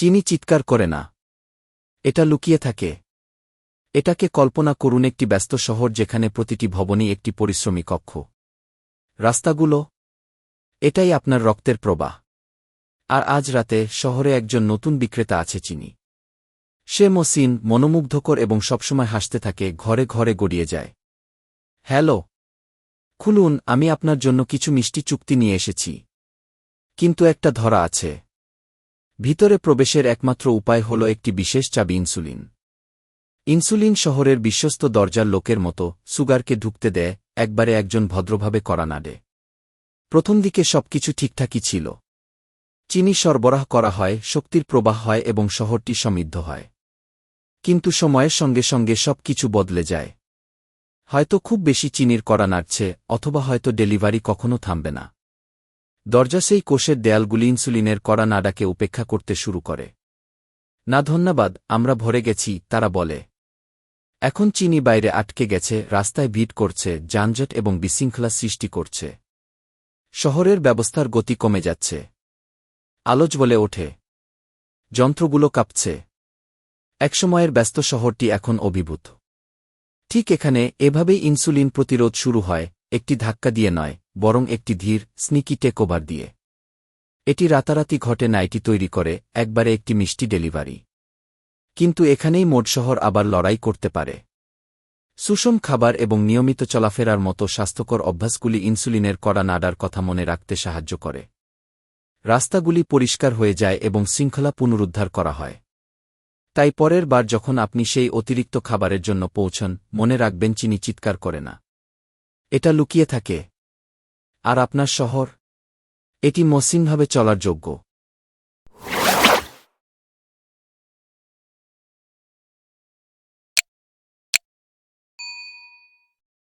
চিনি চিৎকার করে না। এটা লুকিয়ে থাকে। এটাকে কল্পনা করুন একটি ব্যস্ত শহর যেখানে প্রতিটি ভবনই একটি পরিশ্রমী কক্ষ। রাস্তাগুলো? এটাই আপনার রক্তের প্রবাহ। আর আজ রাতে শহরে একজন নতুন বিক্রেতা আছে চিনি। সে মসিন মনোমুগ্ধকর এবং সবসময় হাসতে থাকে, ঘরে ঘরে গড়িয়ে যায়। হ্যালো। খুলুন, আমি আপনার জন্য কিছু মিষ্টি চুক্তি নিয়ে এসেছি। কিন্তু একটা ধরা আছে। ভিতরে প্রবেশের একমাত্র উপায় হল একটি বিশেষ চাবি ইনসুলিন। ইনসুলিন শহরের বিশ্বস্ত দরজার লোকের মতো সুগারকে ঢুকতে দেয়, একবারে একজন ভদ্রভাবে করা নাড়ে। প্রথম দিকে সবকিছু ঠিকঠাকই ছিল। চিনি সরবরাহ করা হয়, শক্তির প্রবাহ হয় এবং শহরটি সমৃদ্ধ হয়। কিন্তু সময়ের সঙ্গে সঙ্গে সবকিছু বদলে যায়। হয়তো খুব বেশি চিনির করা নাড়ছে, অথবা হয়তো ডেলিভারি কখনো থামবে না। দরজা সেই কোষের দেয়ালগুলি ইনসুলিনের কড়া নাডাকে উপেক্ষা করতে শুরু করে। না ধন্যবাদ, আমরা ভরে গেছি, তারা বলে। এখন চিনি বাইরে আটকে গেছে, রাস্তায় ভিড় করছে, যানজট এবং বিশৃঙ্খলা সৃষ্টি করছে। শহরের ব্যবস্থার গতি কমে যাচ্ছে। আলোচ বলে ওঠে। যন্ত্রগুলো কাঁপছে। একসময়ের ব্যস্ত শহরটি এখন অভিভূত। ঠিক এখানে এভাবেই ইনসুলিন প্রতিরোধ শুরু হয়, একটি ধাক্কা দিয়ে নয়। বরং একটি ধীর, স্নিকি টেকওভার দিয়ে। এটি রাতারাতি ঘটে নাইটি তৈরি করে, একবারে একটি মিষ্টি ডেলিভারি। কিন্তু এখানেই মোট শহর আবার লড়াই করতে পারে। সুষম খাবার এবং নিয়মিত চলাফেরার মতো স্বাস্থ্যকর অভ্যাসগুলি ইনসুলিনের কড়া নাডার কথা মনে রাখতে সাহায্য করে। রাস্তাগুলি পরিষ্কার হয়ে যায় এবং শৃঙ্খলা পুনরুদ্ধার করা হয়। তাই পরের বার যখন আপনি সেই অতিরিক্ত খাবারের জন্য পৌঁছন, মনে রাখবেন চিনি চিৎকার করে না। এটা লুকিয়ে থাকে আর আপনার শহর। এটি মসৃণভাবে চলার যোগ্য।